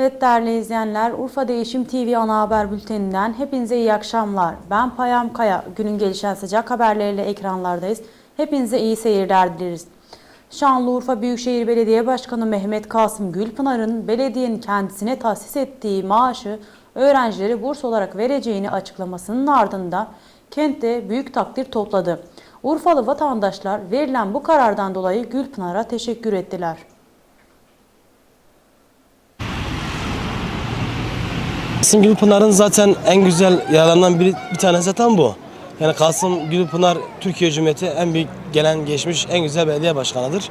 Evet değerli izleyenler, Urfa Değişim TV ana haber bülteninden hepinize iyi akşamlar. Ben Payam Kaya. Günün gelişen sıcak haberleriyle ekranlardayız. Hepinize iyi seyirler dileriz. Şanlıurfa Büyükşehir Belediye Başkanı Mehmet Kasım Gülpınar'ın belediyenin kendisine tahsis ettiği maaşı öğrencilere burs olarak vereceğini açıklamasının ardından kentte büyük takdir topladı. Urfalı vatandaşlar verilen bu karardan dolayı Gülpınar'a teşekkür ettiler. Kasım Gülpınar'ın zaten en güzel yaralarından biri, bir tanesi zaten bu. Yani Kasım Gülpınar Türkiye Cumhuriyeti en büyük gelen geçmiş en güzel belediye başkanıdır.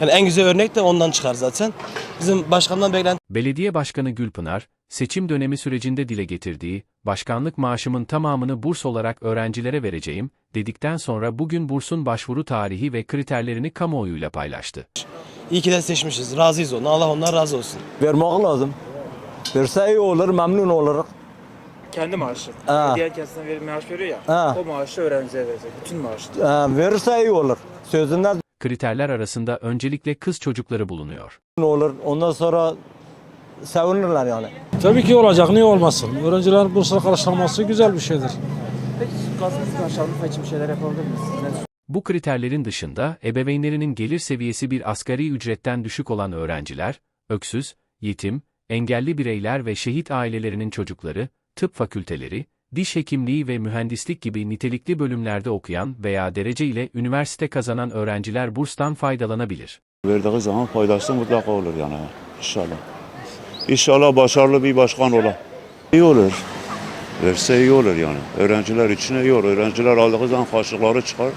Yani en güzel örnek de ondan çıkar zaten. Bizim başkandan beklenti Belediye Başkanı Gülpınar, seçim dönemi sürecinde dile getirdiği, başkanlık maaşımın tamamını burs olarak öğrencilere vereceğim, dedikten sonra bugün bursun başvuru tarihi ve kriterlerini kamuoyuyla paylaştı. iyi ki de seçmişiz. Razıyız ona. Allah ondan razı olsun. Vermek lazım. Verse iyi olur, memnun oluruz. Kendi maaşı. Ha. Diğer kendisine verir maaş veriyor ya. Ha. O maaşı öğrenciye verecek. Bütün maaşı. Ee, verirse iyi olur. Sözünden Kriterler arasında öncelikle kız çocukları bulunuyor. olur. Ondan sonra sevinirler yani. Tabii ki olacak, niye olmasın? Öğrencilerin bursla karşılanması güzel bir şeydir. Peki Kasım Şanlıurfa için bir şeyler yapabilir misiniz? Bu kriterlerin dışında ebeveynlerinin gelir seviyesi bir asgari ücretten düşük olan öğrenciler, öksüz, yetim, engelli bireyler ve şehit ailelerinin çocukları, tıp fakülteleri, diş hekimliği ve mühendislik gibi nitelikli bölümlerde okuyan veya derece ile üniversite kazanan öğrenciler burstan faydalanabilir. Verdiği zaman faydası mutlaka olur yani inşallah. İnşallah başarılı bir başkan ola. İyi olur. Verse iyi olur yani. Öğrenciler için iyi olur. Öğrenciler aldığı zaman karşılıkları çıkar.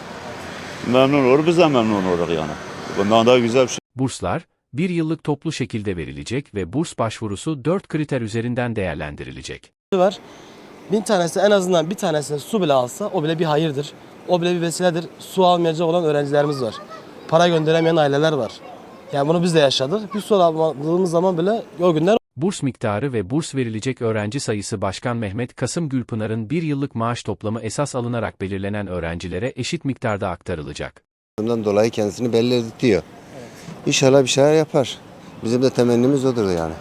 Memnun olur. Biz de memnun oluruz yani. Bundan daha güzel bir şey. Burslar, bir yıllık toplu şekilde verilecek ve burs başvurusu 4 kriter üzerinden değerlendirilecek. var. Bin tanesi en azından bir tanesine su bile alsa o bile bir hayırdır. O bile bir vesiledir. Su almayacak olan öğrencilerimiz var. Para gönderemeyen aileler var. Yani bunu biz de yaşadık. Bir su alamadığımız zaman bile o günler Burs miktarı ve burs verilecek öğrenci sayısı Başkan Mehmet Kasım Gülpınar'ın bir yıllık maaş toplamı esas alınarak belirlenen öğrencilere eşit miktarda aktarılacak. Bundan dolayı kendisini belli ediyor. İnşallah bir şeyler yapar. Bizim de temennimiz odur yani.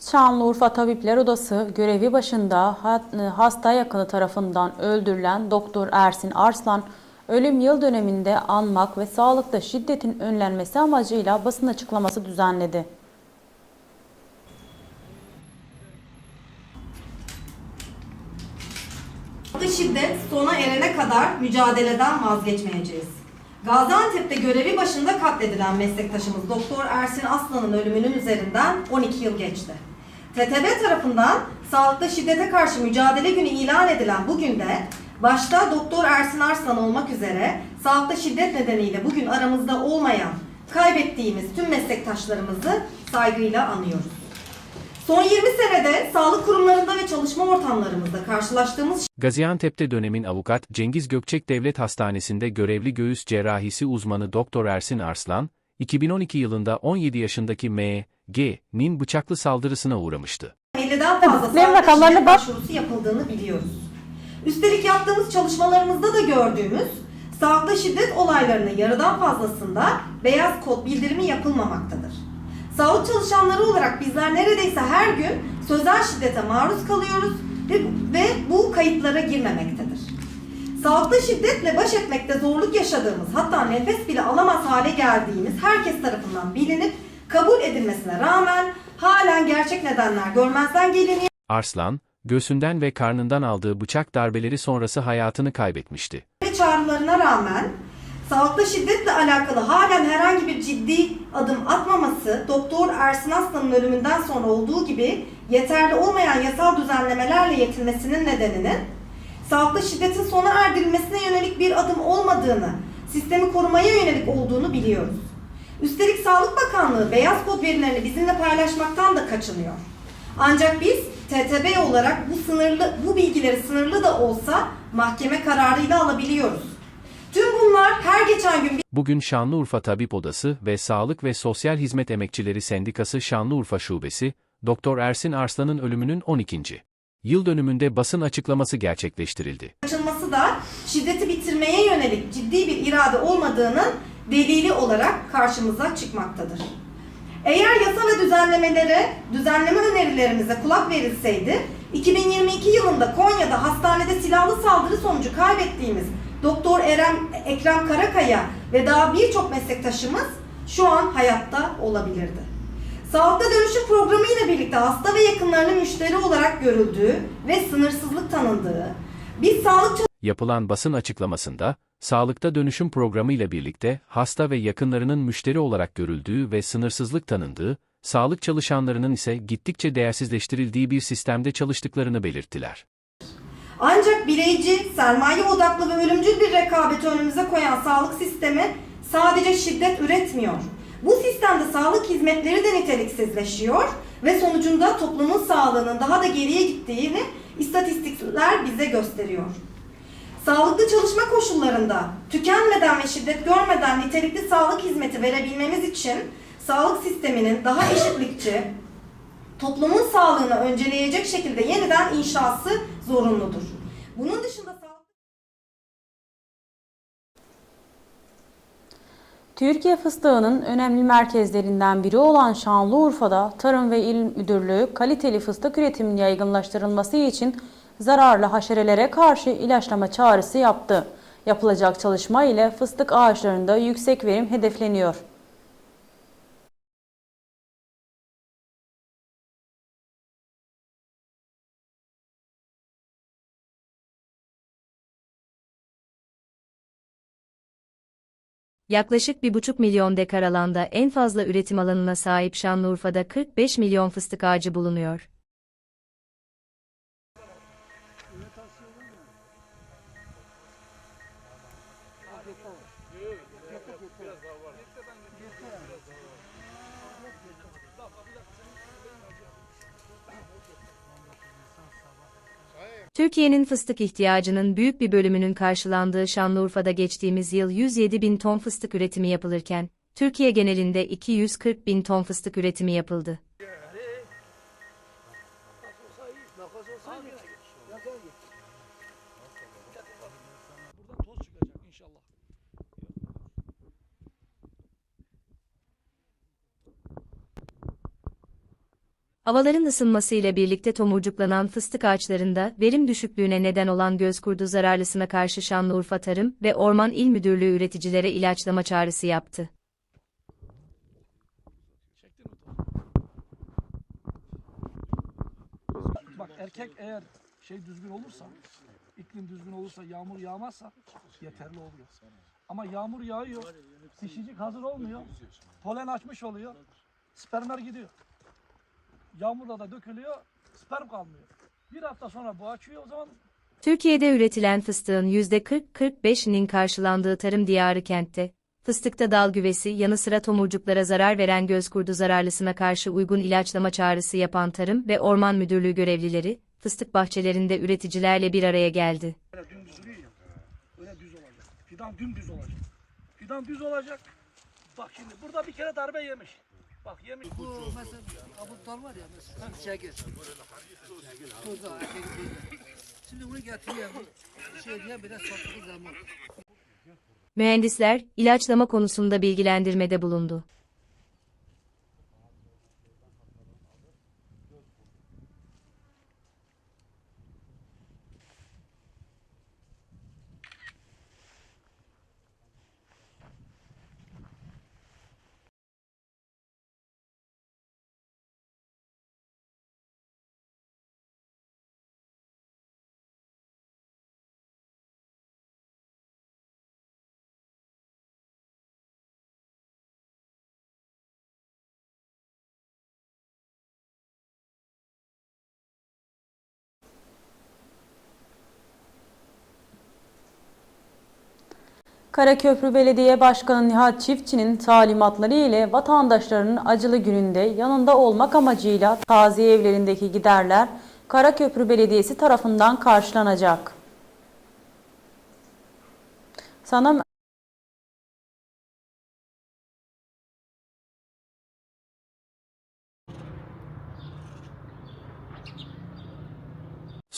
Şanlıurfa Tabipler Odası görevi başında ha- hasta yakını tarafından öldürülen Doktor Ersin Arslan ölüm yıl döneminde anmak ve sağlıkta şiddetin önlenmesi amacıyla basın açıklaması düzenledi. Sağlıklı şiddet sona erene kadar mücadeleden vazgeçmeyeceğiz. Gaziantep'te görevi başında katledilen meslektaşımız Doktor Ersin Aslan'ın ölümünün üzerinden 12 yıl geçti. TTB tarafından sağlıklı şiddete karşı mücadele günü ilan edilen bugün de başta Doktor Ersin Arslan olmak üzere sağlıklı şiddet nedeniyle bugün aramızda olmayan, kaybettiğimiz tüm meslektaşlarımızı saygıyla anıyoruz. Son 20 senede sağlık kurumlarında ve çalışma ortamlarımızda karşılaştığımız Gaziantep'te dönemin avukat Cengiz Gökçek Devlet Hastanesi'nde görevli göğüs cerrahisi uzmanı Doktor Ersin Arslan, 2012 yılında 17 yaşındaki M.G.'nin bıçaklı saldırısına uğramıştı. 50'den fazla Benim rakamlarına bak. başvurusu yapıldığını biliyoruz. Üstelik yaptığımız çalışmalarımızda da gördüğümüz sağlıklı şiddet olaylarının yarıdan fazlasında beyaz kod bildirimi yapılmamaktadır. Sağlık çalışanları olarak bizler neredeyse her gün sözel şiddete maruz kalıyoruz ve, bu kayıtlara girmemektedir. Sağlıklı şiddetle baş etmekte zorluk yaşadığımız hatta nefes bile alamaz hale geldiğimiz herkes tarafından bilinip kabul edilmesine rağmen halen gerçek nedenler görmezden geliniyor. Arslan, göğsünden ve karnından aldığı bıçak darbeleri sonrası hayatını kaybetmişti. ve çağrılarına rağmen sağlıklı şiddetle alakalı halen herhangi bir ciddi adım atmaması Doktor Ersin Aslan'ın ölümünden sonra olduğu gibi yeterli olmayan yasal düzenlemelerle yetinmesinin nedeninin sağlıklı şiddetin sona erdirilmesine yönelik bir adım olmadığını, sistemi korumaya yönelik olduğunu biliyoruz. Üstelik Sağlık Bakanlığı beyaz kod verilerini bizimle paylaşmaktan da kaçınıyor. Ancak biz TTB olarak bu sınırlı bu bilgileri sınırlı da olsa mahkeme kararıyla alabiliyoruz. Tüm bunlar her geçen gün Bugün Şanlıurfa Tabip Odası ve Sağlık ve Sosyal Hizmet Emekçileri Sendikası Şanlıurfa Şubesi, Doktor Ersin Arslan'ın ölümünün 12. yıl dönümünde basın açıklaması gerçekleştirildi. açılması da şiddeti bitirmeye yönelik ciddi bir irade olmadığının delili olarak karşımıza çıkmaktadır. Eğer yasa ve düzenlemelere, düzenleme önerilerimize kulak verilseydi, 2022 yılında Konya'da hastanede silahlı saldırı sonucu kaybettiğimiz Doktor Erem, Ekrem Karakaya ve daha birçok meslektaşımız şu an hayatta olabilirdi. Sağlıkta dönüşüm programı ile birlikte hasta ve yakınlarının müşteri olarak görüldüğü ve sınırsızlık tanındığı, biz sağlık Yapılan basın açıklamasında, sağlıkta dönüşüm programı ile birlikte hasta ve yakınlarının müşteri olarak görüldüğü ve sınırsızlık tanındığı, sağlık çalışanlarının ise gittikçe değersizleştirildiği bir sistemde çalıştıklarını belirttiler. Ancak bireyci, sermaye odaklı ve ölümcül bir rekabeti önümüze koyan sağlık sistemi sadece şiddet üretmiyor. Bu sistemde sağlık hizmetleri de niteliksizleşiyor ve sonucunda toplumun sağlığının daha da geriye gittiğini istatistikler bize gösteriyor. Sağlıklı çalışma koşullarında tükenmeden ve şiddet görmeden nitelikli sağlık hizmeti verebilmemiz için sağlık sisteminin daha eşitlikçi, toplumun sağlığını önceleyecek şekilde yeniden inşası zorunludur. Bunun dışında Türkiye fıstığının önemli merkezlerinden biri olan Şanlıurfa'da Tarım ve İl Müdürlüğü kaliteli fıstık üretiminin yaygınlaştırılması için zararlı haşerelere karşı ilaçlama çağrısı yaptı. Yapılacak çalışma ile fıstık ağaçlarında yüksek verim hedefleniyor. Yaklaşık 1,5 milyon dekar alanda en fazla üretim alanına sahip Şanlıurfa'da 45 milyon fıstık ağacı bulunuyor. Türkiye'nin fıstık ihtiyacının büyük bir bölümünün karşılandığı Şanlıurfa'da geçtiğimiz yıl 107 bin ton fıstık üretimi yapılırken, Türkiye genelinde 240 bin ton fıstık üretimi yapıldı. Havaların ısınmasıyla birlikte tomurcuklanan fıstık ağaçlarında verim düşüklüğüne neden olan gözkurdu zararlısına karşı Şanlıurfa Tarım ve Orman İl Müdürlüğü üreticilere ilaçlama çağrısı yaptı. Bak erkek eğer şey düzgün olursa, iklim düzgün olursa, yağmur yağmazsa yeterli oluyor. Ama yağmur yağıyor, dişicik hazır olmuyor, polen açmış oluyor, spermer gidiyor. Yağmurda da dökülüyor, sperm kalmıyor. Bir hafta sonra bu açıyor o zaman Türkiye'de üretilen fıstığın %40-45'inin karşılandığı tarım diyarı kentte, fıstıkta dal güvesi yanı sıra tomurcuklara zarar veren gözkurdu zararlısına karşı uygun ilaçlama çağrısı yapan Tarım ve Orman Müdürlüğü görevlileri, fıstık bahçelerinde üreticilerle bir araya geldi. Böyle dümdüz duruyor ya. Öyle düz olacak. Fidan dümdüz olacak. Fidan düz olacak. Bak şimdi burada bir kere darbe yemiş. Bak yemiş. Bu mesela kabuklar var ya mesela. Çekir. Burada erkek burada. Şimdi bunu getiriyor. Şey diye biraz sattığı zaman. Mühendisler, ilaçlama konusunda bilgilendirmede bulundu. Karaköprü Belediye Başkanı Nihat Çiftçi'nin talimatları ile vatandaşlarının acılı gününde yanında olmak amacıyla taziye evlerindeki giderler Karaköprü Belediyesi tarafından karşılanacak. Sana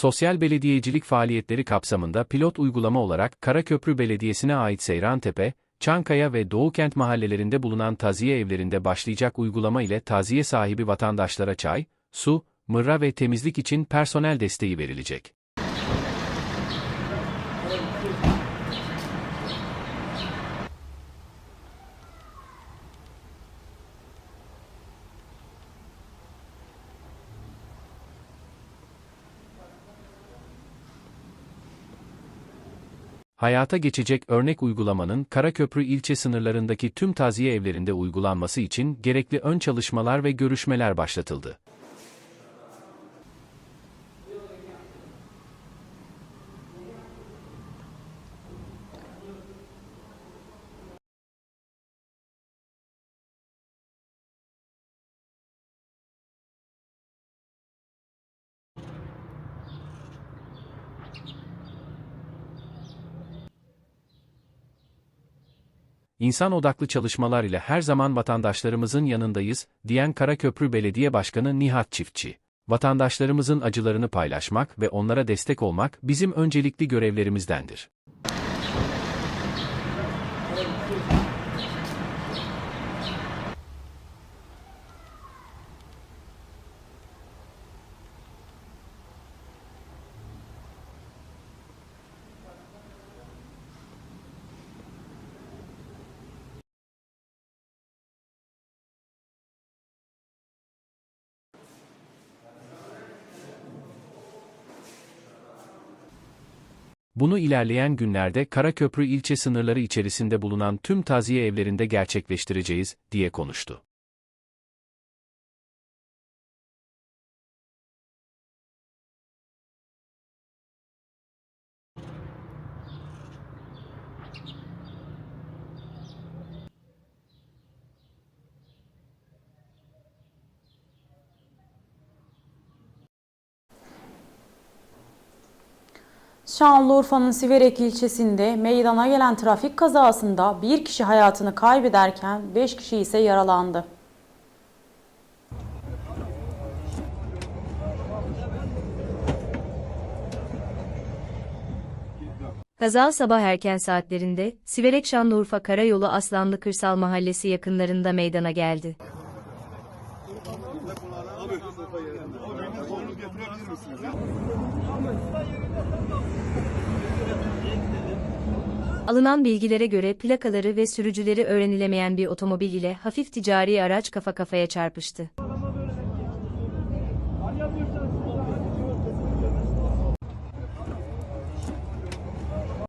sosyal belediyecilik faaliyetleri kapsamında pilot uygulama olarak Karaköprü Belediyesi'ne ait Seyrantepe, Çankaya ve Doğukent mahallelerinde bulunan taziye evlerinde başlayacak uygulama ile taziye sahibi vatandaşlara çay, su, mırra ve temizlik için personel desteği verilecek. Hayata geçecek örnek uygulamanın Karaköprü ilçe sınırlarındaki tüm taziye evlerinde uygulanması için gerekli ön çalışmalar ve görüşmeler başlatıldı. İnsan odaklı çalışmalar ile her zaman vatandaşlarımızın yanındayız, diyen Karaköprü Belediye Başkanı Nihat Çiftçi. Vatandaşlarımızın acılarını paylaşmak ve onlara destek olmak bizim öncelikli görevlerimizdendir. Bunu ilerleyen günlerde Karaköprü ilçe sınırları içerisinde bulunan tüm taziye evlerinde gerçekleştireceğiz, diye konuştu. Şanlıurfa'nın Siverek ilçesinde meydana gelen trafik kazasında bir kişi hayatını kaybederken 5 kişi ise yaralandı. Kaza sabah erken saatlerinde, Siverek Şanlıurfa Karayolu Aslanlı Kırsal Mahallesi yakınlarında meydana geldi. Alınan bilgilere göre plakaları ve sürücüleri öğrenilemeyen bir otomobil ile hafif ticari araç kafa kafaya çarpıştı.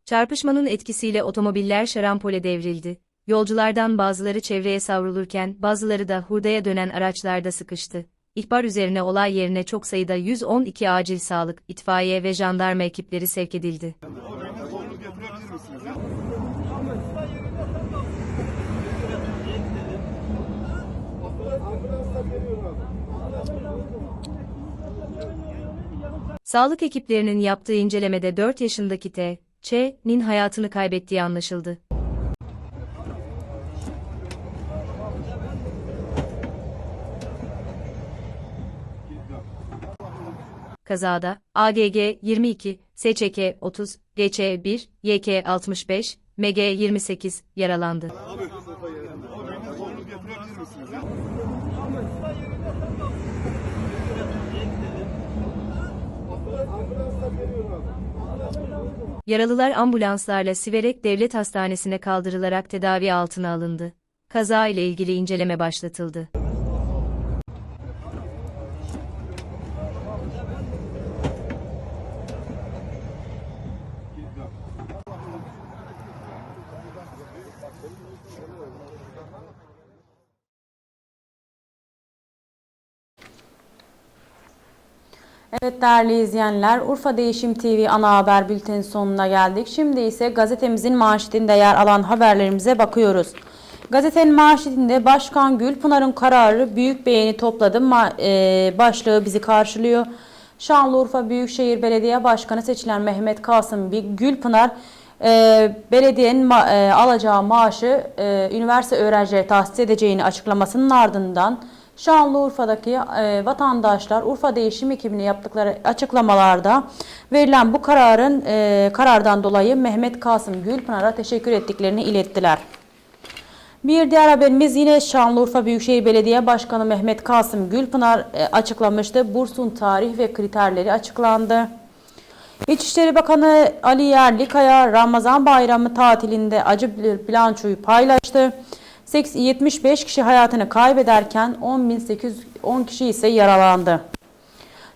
Çarpışmanın etkisiyle otomobiller şarampole devrildi. Yolculardan bazıları çevreye savrulurken bazıları da hurdaya dönen araçlarda sıkıştı. İhbar üzerine olay yerine çok sayıda 112 acil sağlık, itfaiye ve jandarma ekipleri sevk edildi. Sağlık ekiplerinin yaptığı incelemede 4 yaşındaki T. Ç.'nin hayatını kaybettiği anlaşıldı. Kazada AGG 22, SÇK 30, GÇ 1, YK 65, MG 28 yaralandı. Yaralılar ambulanslarla Siverek Devlet Hastanesi'ne kaldırılarak tedavi altına alındı. Kaza ile ilgili inceleme başlatıldı. Evet değerli izleyenler, Urfa Değişim TV ana haber bülteni sonuna geldik. Şimdi ise gazetemizin manşetinde yer alan haberlerimize bakıyoruz. Gazetenin manşetinde Başkan Gülpınar'ın kararı büyük beğeni topladı. E, başlığı bizi karşılıyor. Şanlıurfa Büyükşehir Belediye Başkanı seçilen Mehmet Kasım Gülpınar, e, belediyenin ma- e, alacağı maaşı e, üniversite öğrencileri tahsis edeceğini açıklamasının ardından Şanlıurfa'daki e, vatandaşlar Urfa Değişim ekibine yaptıkları açıklamalarda verilen bu kararın e, karardan dolayı Mehmet Kasım Gülpınar'a teşekkür ettiklerini ilettiler. Bir diğer haberimiz yine Şanlıurfa Büyükşehir Belediye Başkanı Mehmet Kasım Gülpınar e, açıklamıştı. Bursun tarih ve kriterleri açıklandı. İçişleri Bakanı Ali Yerlikaya Ramazan Bayramı tatilinde acı bir bilançoyu paylaştı. 75 kişi hayatını kaybederken 10.810 kişi ise yaralandı.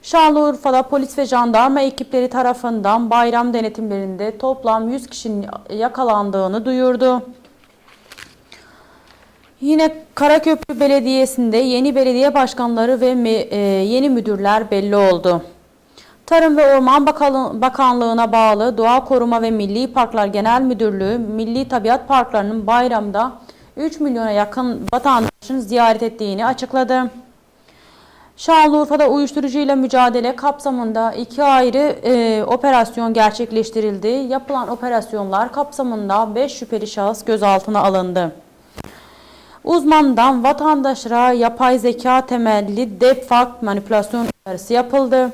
Şanlıurfa'da polis ve jandarma ekipleri tarafından bayram denetimlerinde toplam 100 kişinin yakalandığını duyurdu. Yine Karaköprü Belediyesi'nde yeni belediye başkanları ve e, yeni müdürler belli oldu. Tarım ve Orman Bakanlı- Bakanlığı'na bağlı Doğa Koruma ve Milli Parklar Genel Müdürlüğü, Milli Tabiat Parkları'nın bayramda 3 milyona yakın vatandaşın ziyaret ettiğini açıkladı. Şanlıurfa'da uyuşturucuyla mücadele kapsamında iki ayrı e, operasyon gerçekleştirildi. Yapılan operasyonlar kapsamında 5 şüpheli şahıs gözaltına alındı. Uzmandan vatandaşlara yapay zeka temelli deepfake manipülasyon uyarısı yapıldı.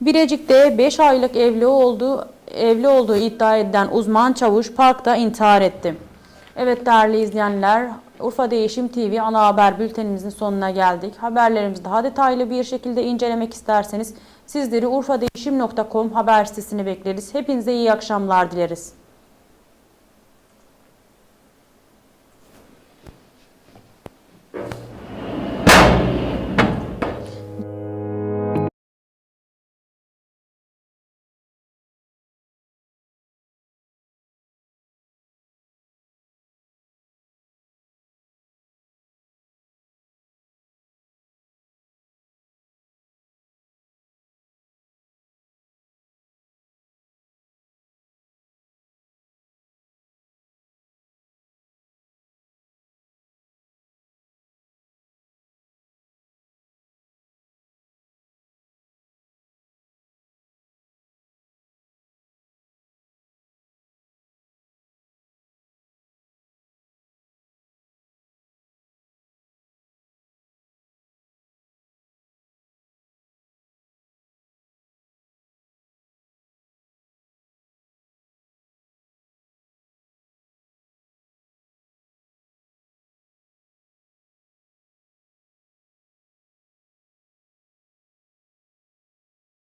Birecik'te 5 aylık evli olduğu evli olduğu iddia edilen uzman çavuş parkta intihar etti. Evet değerli izleyenler, Urfa Değişim TV ana haber bültenimizin sonuna geldik. Haberlerimizi daha detaylı bir şekilde incelemek isterseniz sizleri urfadeğişim.com haber sitesine bekleriz. Hepinize iyi akşamlar dileriz.